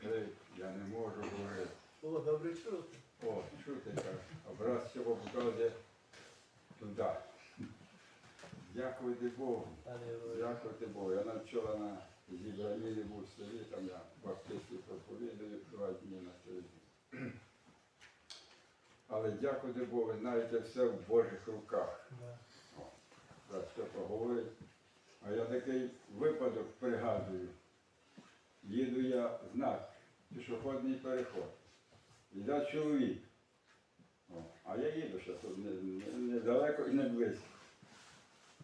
що я я не можу говорити. О, добре чути. О, чути так. Образ цього показує туди. Дякувати Богу. Дякувати Богу. Я навчила на зібранні був в селі, там я баптисті проповідую два дні на тиждень. Але дякувати Богу, знаєте, все в Божих руках. Да. Зараз що поговорить. А я такий випадок пригадую. Їду я знак, пішохідний переход. Йде чоловік. О, а я їду ще тут не- не- недалеко і не близько.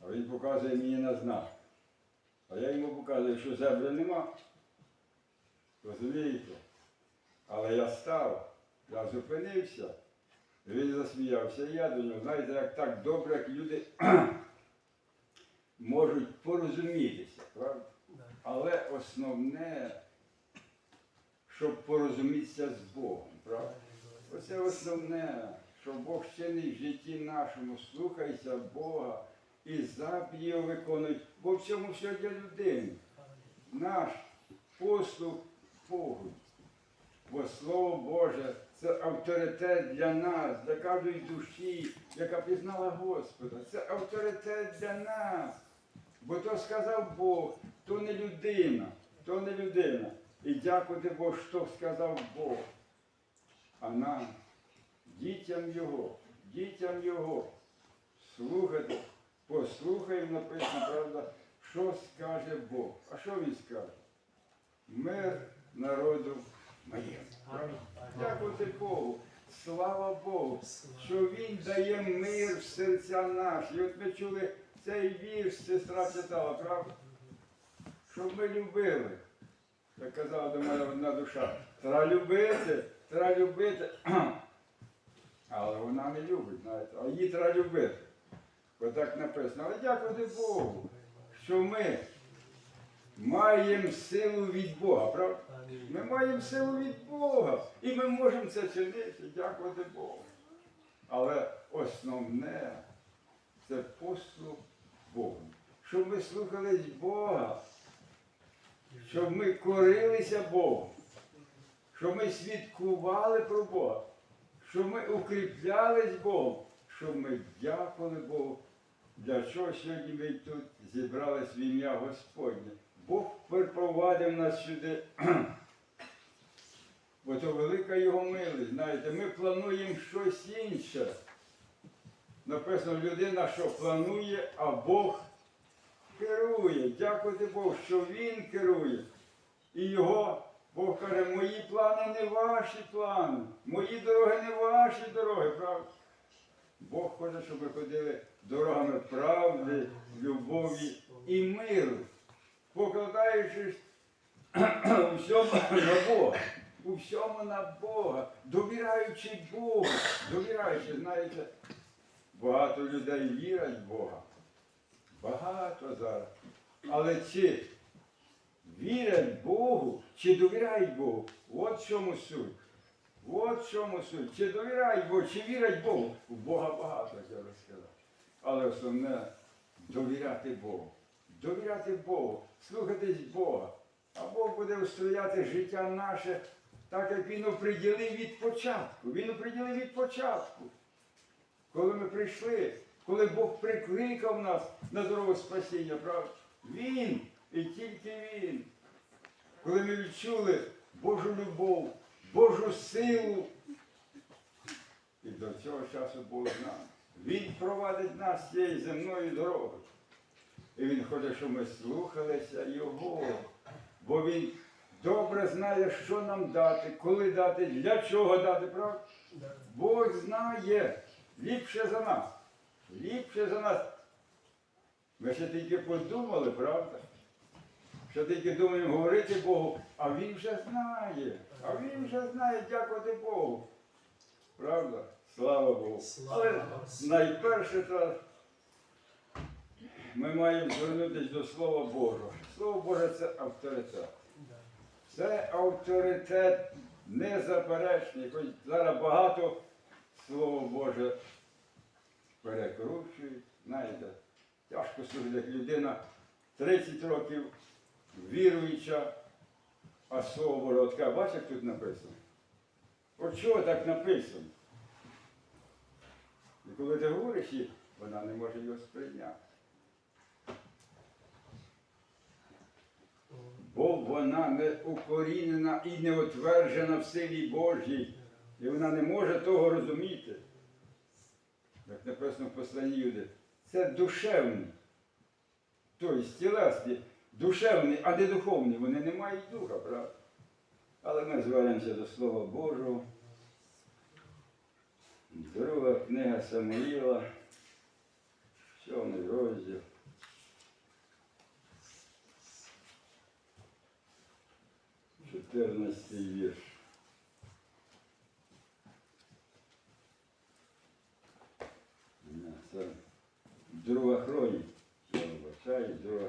А він показує мені на знак. А я йому показую, що зебри нема. Розумієте? Але я став, я зупинився. Він засміявся, і я до нього. Знаєте, як так добре, як люди можуть порозумітися, правда? Але основне, щоб порозумітися з Богом, правда? Оце основне, що Бог чинить в житті нашому, слухайся Бога і заповіді його бо в цьому все для людини. Наш послуг Богу. Бо Слово Боже це авторитет для нас, для кожної душі, яка пізнала Господа. Це авторитет для нас. Бо то сказав Бог, то не людина, то не людина. І дякувати Богу, що сказав Бог. А нам, дітям Його, дітям Його, слухати, послухаємо, написано, правда, що скаже Бог. А що він скаже? Мир народу моєму. Дякувати Богу. Слава Богу, що Він дає мир в серця наші. І от ми чули цей вірш, сестра читала, правда? Щоб ми любили. Як казала до мене одна душа. Треба любити, треба любити. Але вона не любить, знаєте, а її треба любити. Бо так написано. Але дякувати Богу, що ми маємо силу від Бога, правда? Ми маємо силу від Бога. І ми можемо це чинити, дякувати Богу. Але основне це послуг Богу. Щоб ми слухались Бога, щоб ми корилися Богу, щоб ми свідкували про Бога, щоб ми укріплялись Богом, щоб ми дякували Богу. Для чого сьогодні ми тут зібрались в ім'я Господнє? Бог припровадив нас сюди. Бо то велика його милість. Знаєте, ми плануємо щось інше. Написано, людина, що планує, а Бог керує. Дякувати Богу, що Він керує. І його Бог каже, мої плани не ваші плани, мої дороги не ваші дороги, правда? Бог хоче, щоб ми ходили дорогами правди, любові і миру, покладаючись у всьому на Бога, у всьому на Бога, довіряючи Богу, довіряючи, знаєте, багато людей вірять в Бога. Багато зараз. Але чи вірять Богу, чи довіряють Богу? От в чому суть. От в чому суть. Чи довіряють Богу, чи вірять Богу? У Бога багато, я розказав. Але основне довіряти Богу. Довіряти Богу, слухатись Бога. А Бог буде устрояти життя наше так, як Він оприділив від початку. Він оприділив від початку. Коли ми прийшли, коли Бог прикликав нас на дорогу спасіння, правда? Він і тільки Він. Коли ми відчули Божу любов, Божу силу. І до цього часу Бог з нами. Він провадить нас цією земною дорогою. І Він хоче, щоб ми слухалися Його. Бо Він добре знає, що нам дати, коли дати, для чого дати, правда? Бог знає ліпше за нас. Ліпше за нас. Ми ще тільки подумали, правда? Ще тільки думаємо говорити Богу, а Він вже знає. А Він вже знає, дякувати Богу. Правда? Слава Богу. Але найперше то ми маємо звернутися до Слова Божого. Слово Боже це авторитет. Це авторитет незаперечний. Хоч зараз багато Слово Боже перекручують. Знаєте, тяжко слухати, як людина 30 років віруюча, А слово бородка, бачиш, як тут написано? От чого так написано? І коли ти говориш їй, вона не може його сприйняти. Бо вона не укорінена і не утверджена в силі Божій. І вона не може того розуміти. Як написано в посланні Юди, це душевні. Тобто тілесні, душевні, а не духовні. Вони не мають духа, правда? Але ми звернемося до Слова Божого. Друга книга Самуїла, сьомий розділ. Чотирнадцятий вірш. Ні, Це Я вибачаю, друга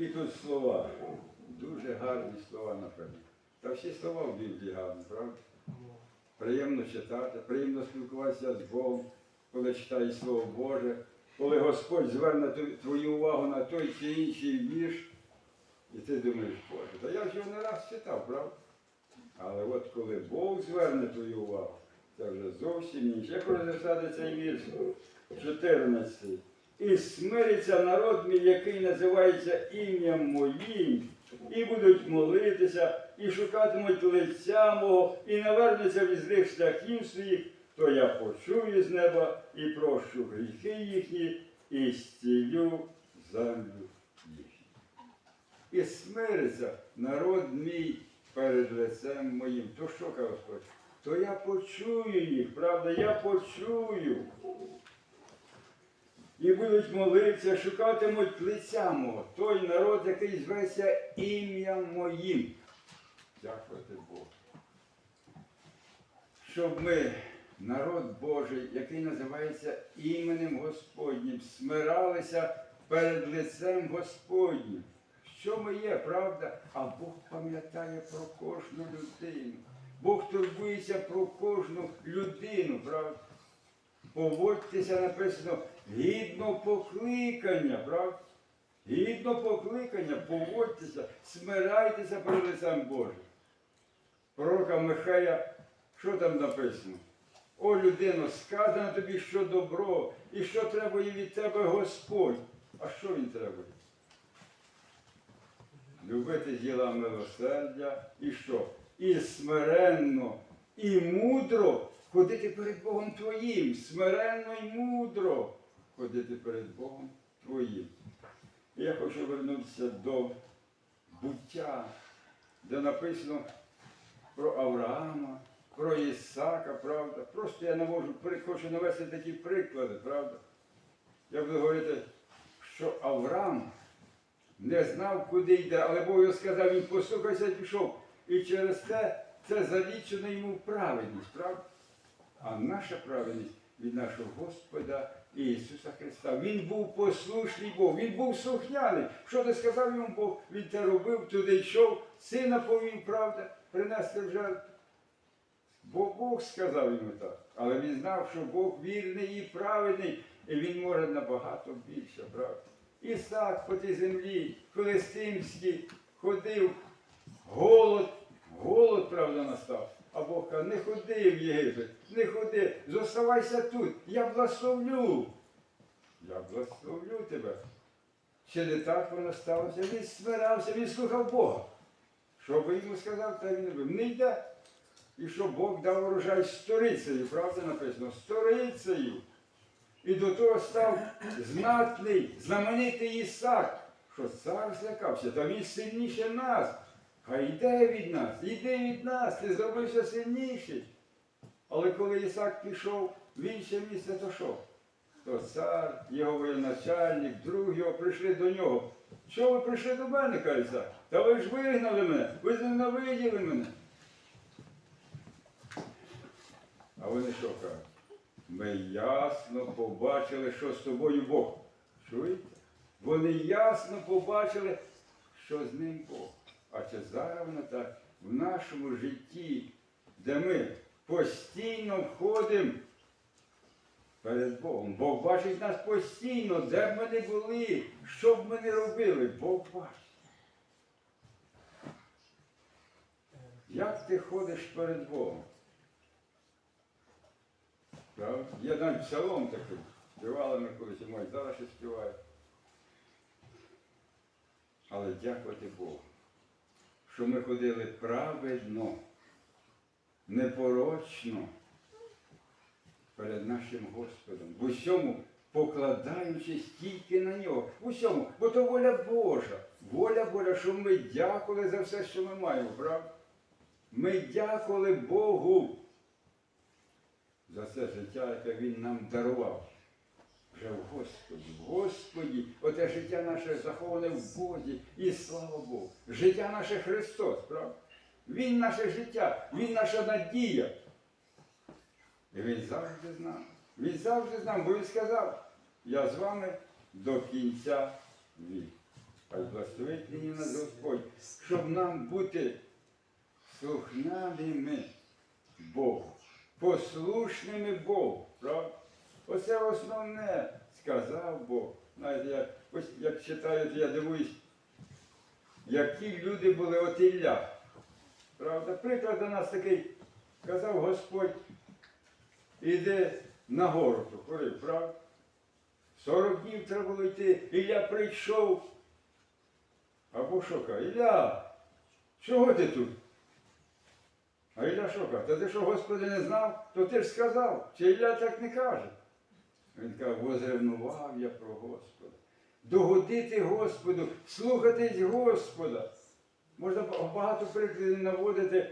Такі тут слова. Дуже гарні слова, напевно. Та всі слова в Біблії гарні, правда? Приємно читати, приємно спілкуватися з Богом, коли читаєш Слово Боже, коли Господь зверне твою увагу на той чи інший вірш, і ти думаєш, Боже, та я ж його не раз читав, правда? Але от коли Бог зверне твою увагу, це вже зовсім інше. Я хочу цей вірш 14. І смириться народ мій, який називається ім'ям моїм, і будуть молитися, і шукатимуть лиця мого, і навернуться від злих шляхів своїх, то я почую з неба і прощу гріхи їхні, і зцілю землю їхню. І смириться народ мій перед лицем моїм. То що каже Господь? То я почую їх, правда, я почую. І будуть молитися, шукатимуть лиця мого, той народ, який зветься ім'ям моїм. Дякувати Богу. Щоб ми, народ Божий, який називається іменем Господнім, смиралися перед лицем Господнім. Що ми є, правда? А Бог пам'ятає про кожну людину. Бог турбується про кожну людину, правда? Поводьтеся, написано, гідно покликання, правда? Гідно покликання, поводьтеся, смирайтеся перед лицем Божим. Пророка Михая, що там написано? О, людино, сказано тобі, що добро, і що требує від тебе Господь. А що він требує? Любити діла милосердя і що? І смиренно, і мудро ходити перед Богом Твоїм, смиренно і мудро ходити перед Богом Твоїм. І я хочу вернутися до буття, де написано про Авраама, про Ісака, правда. Просто я навожу, при- хочу навести такі приклади, правда. Я буду говорити, що Авраам не знав, куди йде, але Бог його сказав, він послухайся і пішов. І через те це залічено йому праведність, правда? А наша праведність від нашого Господа Ісуса Христа. Він був послушний Бог, він був слухняний. Що ти сказав йому Бог? Він те робив, туди йшов, сина повів, правда, принести в жертву. Бо Бог сказав йому так. Але він знав, що Бог вірний і праведний, і він може набагато більше, правда. Ісак по тій землі, Филистимській, ходив, голод, голод, правда, настав. А Бог каже, не ходи в Єгипет, не ходи, зоставайся тут, я благословлю. Я благословлю тебе. Чи не так воно сталося? Він смирався, він слухав Бога. Що би йому сказав, та він. Не йде. І що Бог дав урожай сторицею, правда написано? Сторицею. І до того став знатний, знаменитий Ісак, що цар злякався, та він сильніше нас. Хай йде від нас, йди від нас, ти зробився сильніший. Але коли Ісак пішов в інше місце, то що? То цар, його воєначальник, друг його прийшли до нього. Що ви прийшли до мене, каже Ісак? Та ви ж вигнали мене, ви зненавиділи мене. А вони що кажуть? Ми ясно побачили, що з тобою Бог. Чуєте? Вони ясно побачили, що з ним Бог. А чи зараз так? в нашому житті, де ми постійно входимо перед Богом. Бог бачить нас постійно, де б ми не були, що б ми не робили, Бог бачить. Як ти ходиш перед Богом? Правда? Є навіть псалом такий. Співали ми колись, і мой зараз ще співає. Але дякувати Богу, що ми ходили праведно, непорочно перед нашим Господом. В усьому покладаючись тільки на нього. В усьому, бо то воля Божа. Воля Божа, що ми дякували за все, що ми маємо, правда? Ми дякували Богу за це життя, яке Він нам дарував. Вже в Господі, в Господі, оте життя наше заховане в Бозі, і слава Богу. Життя наше Христос, правда? Він наше життя, Він наша надія. І Він завжди з нами. Він завжди з нами, бо Він сказав, я з вами до кінця віку. Хай благословить мені нас Господь, щоб нам бути слухняними Богу, послушними Богу. Правда? Оце основне сказав Бог. Знаєте, я, ось як читаю, то я дивуюсь, які люди були от Ілля. Правда, приклад до нас такий, казав Господь, іди на гору, ходив, правда? 40 днів треба було йти. Ілля прийшов. Або що каже, Ілля, чого ти тут? А Ілля що каже? Та ти що Господи не знав, то ти ж сказав. Чи Ілля так не каже? Він каже, возревнував я про Господа. Догодити Господу, слухатись Господа. Можна багато прикладів наводити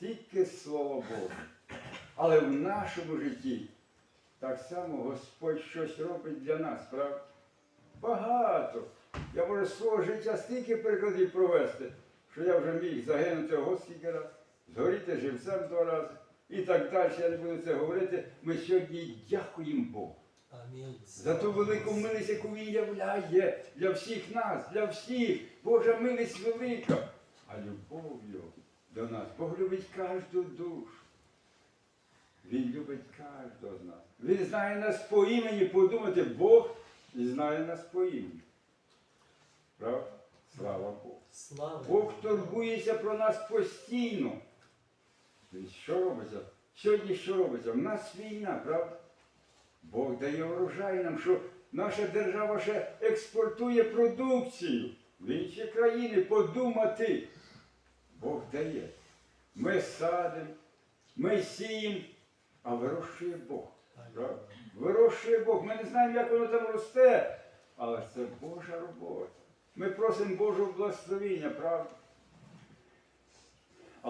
тільки Слово Боже. Але в нашому житті так само Господь щось робить для нас, правда? Багато. Я можу свого життя стільки прикладів провести, що я вже міг загинути ого скільки раз, згоріти живцем два рази і так далі. Я не буду це говорити. Ми сьогодні дякуємо Богу Амінь. за ту велику милість, яку Він являє для всіх нас, для всіх. Божа милість велика. А любов Його до нас. Бог любить кожну душу. Він любить кожного з нас. Він знає нас по імені, подумати, Бог знає нас по імені. Правда? Слава Богу. Слава. Бог турбується про нас постійно. Що робиться? Сьогодні що робиться? В нас війна, правда? Бог дає урожай нам, що наша держава ще експортує продукцію в інші країни подумати. Бог дає. Ми садимо, ми сіємо, а вирощує Бог. Правда? Вирощує Бог. Ми не знаємо, як воно там росте, але це Божа робота. Ми просимо Божого благословіння, правда?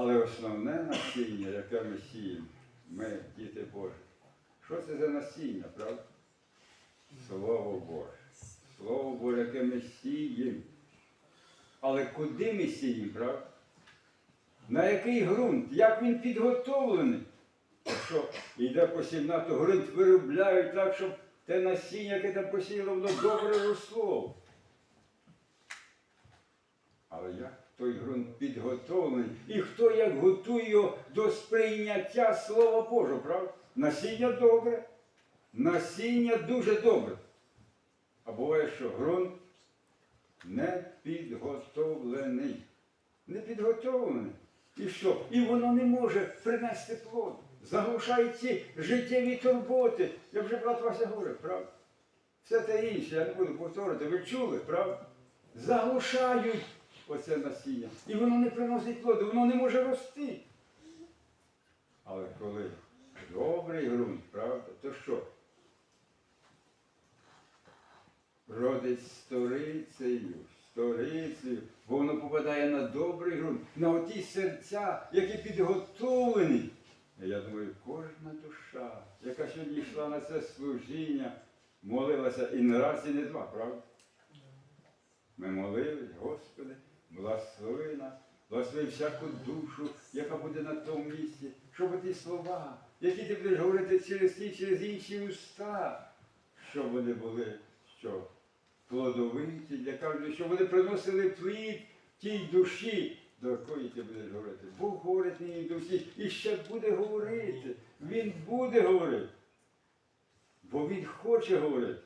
Але основне насіння, яке ми сіємо, ми, діти Божі. Що це за насіння, правда? Слово Боже. Слово Боже, яке ми сіємо. Але куди ми сіємо, правда? На який ґрунт? Як він підготовлений? Що йде посівна, то ґрунт виробляють так, щоб те насіння, яке там посіяло, воно добре росло. Але як той ґрунт підготовлений? І хто як готує його до сприйняття Слова Божого, правда? Насіння добре, насіння дуже добре. А буває, що ґрунт не підготовлений. Не підготовлений. І що? І воно не може принести плод. Заглушають ці життєві турботи. Я вже брат Вася говорив, правда? Все те інше, я не буду повторювати, ви чули, правда? Заглушають оце насіння. І воно не приносить плоду, воно не може рости. Але коли добрий ґрунт, правда, то що? Родить сторицею, сторицею, бо воно попадає на добрий ґрунт, на оті серця, які підготовлені. Я думаю, кожна душа, яка сьогодні йшла на це служіння, молилася і не раз, і не два, правда? Ми молились, Господи, благослови нас, благослови всяку душу, яка буде на тому місці, щоб ті слова, які ти будеш говорити через ті, через інші уста, щоб вони були що? плодовиті, для кожного, щоб вони приносили плід тій душі, до якої ти будеш говорити. Бог говорить до всіх і ще буде говорити. Він буде говорити. Бо Він хоче говорити.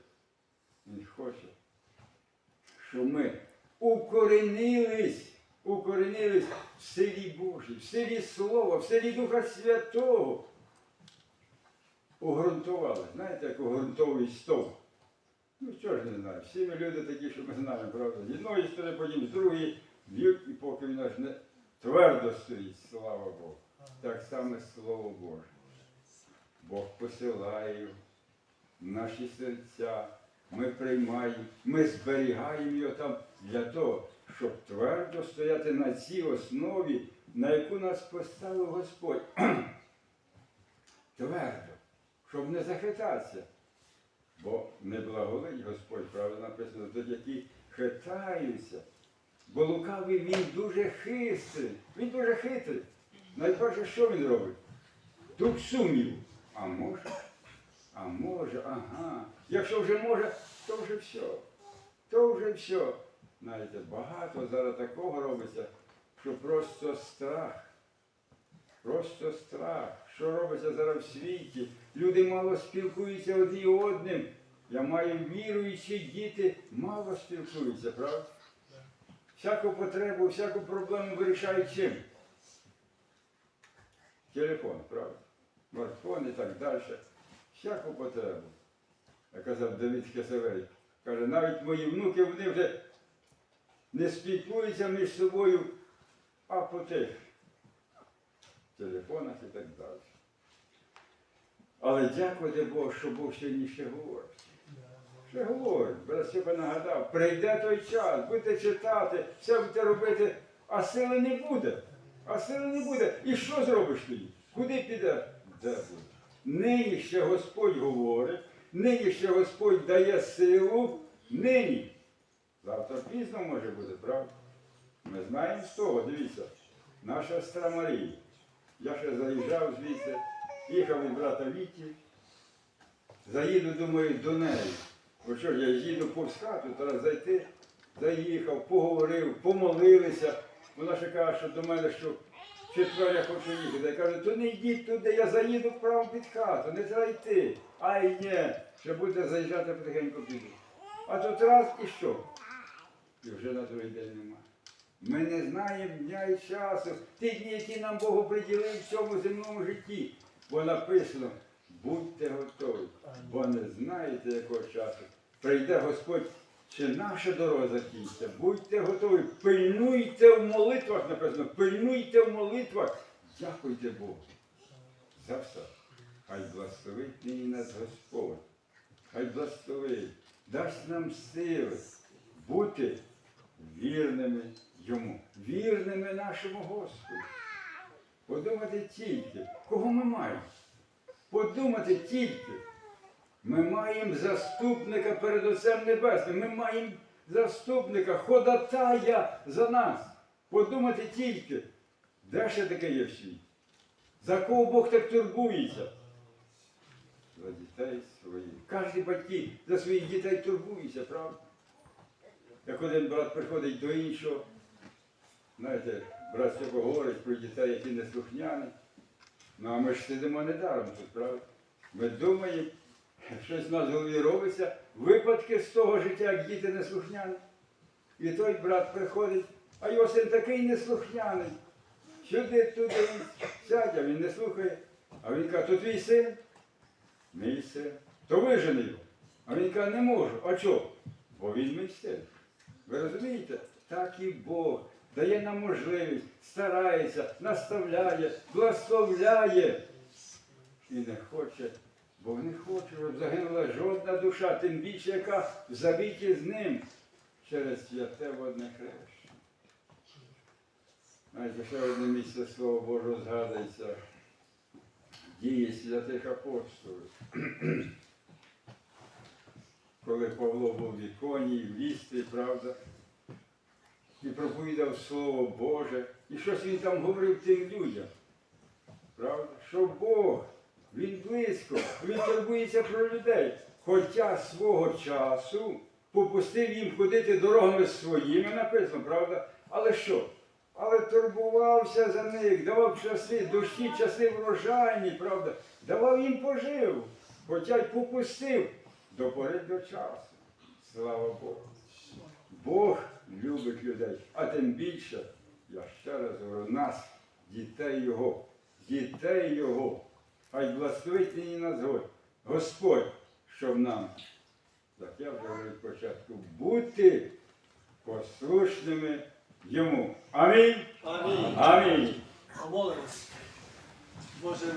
Він хоче, що ми укоренились, укоренились в силі Божій, в силі Слова, в силі Духа Святого. Угрунтували. Знаєте, як угрунтовують стовп? Ну, що ж не знаю. Всі ми люди такі, що ми знаємо, правда. З одної сторони, потім з другої б'ють, і поки він аж не твердо стоїть, слава Богу. Так само Слово Боже. Бог посилає наші серця. Ми приймаємо, ми зберігаємо його там для того, щоб твердо стояти на цій основі, на яку нас поставив Господь. Твердо, щоб не захитатися. Бо не благоволить Господь, правда написано, до які хитаються. Бо лукавий він дуже хитрий. Він дуже хитрий. Найперше, що він робить? Дух сумніву. А може? А може, ага. Якщо вже може, то вже все. То вже все. Знаєте, багато зараз такого робиться, що просто страх. Просто страх. Що робиться зараз в світі? Люди мало спілкуються одні одним. Я маю віруючі діти, мало спілкуються, правда? Всяку потребу, всяку проблему вирішають чим? Телефон, правда? Смартфон і так далі. Всяку потребу. Я казав Давид Кисевей. Каже, навіть мої внуки, вони вже не спілкуються між собою, а по тих телефонах і так далі. Але дякувати Богу, що Бог сьогодні ще говорить. Ще говорить, брат себе нагадав, прийде той час, будете читати, все будете робити, а сили не буде. А сили не буде. І що зробиш тоді? Куди піде? Де буде? Нині ще Господь говорить, нині ще Господь дає силу, нині. Завтра пізно може бути, правда? Ми знаємо з того, дивіться, наша сестра Марія. Я ще заїжджав звідси, їхав від брата Віті. Заїду, думаю, до неї. Бо що ж, я їду повз хату, треба зайти, заїхав, поговорив, помолилися. Вона ще каже, що до мене, що четвер я хочу їхати. Я кажу, то не йдіть туди, я заїду прямо під хату, не треба йти. Ай ні, ще будете заїжджати потихеньку піду. А тут раз і що? І вже на другий день нема. Ми не знаємо дня і часу, ті дні, які нам Бог приділив в цьому земному житті. Бо написано, будьте готові, бо не знаєте, якого часу. Прийде Господь, чи наша дорога закінчиться. Будьте готові, пильнуйте в молитвах, написано, пильнуйте в молитвах. Дякуйте Богу за все. Хай благословить нині нас Господь. Хай благословить, дасть нам сили бути вірними йому, вірними нашому Господу. Подумати тільки, кого ми маємо? Подумати тільки. Ми маємо заступника перед Отцем Небесним. Ми маємо заступника, ходатая за нас. Подумати тільки, де ще таке є в світі? За кого Бог так турбується? За дітей своїх. Кожен батьки за своїх дітей турбується, правда? Як один брат приходить до іншого, знаєте, брат сьогодні говорить про дітей, які не слухняні. Ну а ми ж сидимо недаром тут, правда? Ми думаємо, щось в нас в голові робиться, випадки з того життя, як діти неслухняні. І той брат приходить, а його син такий неслухняний. Сюди, туди, сядь, а він не слухає. А він каже, то твій син? Мій син. То вижени його. А він каже, не можу. А чого? Бо він мій син. Ви розумієте? Так і Бог дає нам можливість, старається, наставляє, благословляє. І не хоче, бо не хоче, щоб загинула жодна душа, тим більше, яка в завіті з ним через святе водне хрещення. Знаєте, ще одне місце Слова Божого згадується. Дії святих апостолів. Коли Павло був в іконі, в лісті, правда, і проповідав Слово Боже, і щось він там говорив тим людям. Правда? Що Бог, Він близько, Він турбується про людей. Хоча свого часу попустив їм ходити дорогами своїми, написано, правда? Але що? але турбувався за них, давав часи, дощі, часи врожайні, правда, давав їм пожив, хоча й попустив до пори до часу. Слава Богу. Бог любить людей, а тим більше, я ще раз говорю, нас, дітей Його, дітей Його. Хай благословить нині нас Господь, щоб нам, як я вже говорив спочатку, бути послушними Йому. Амінь. Амінь. Амінь. Боже,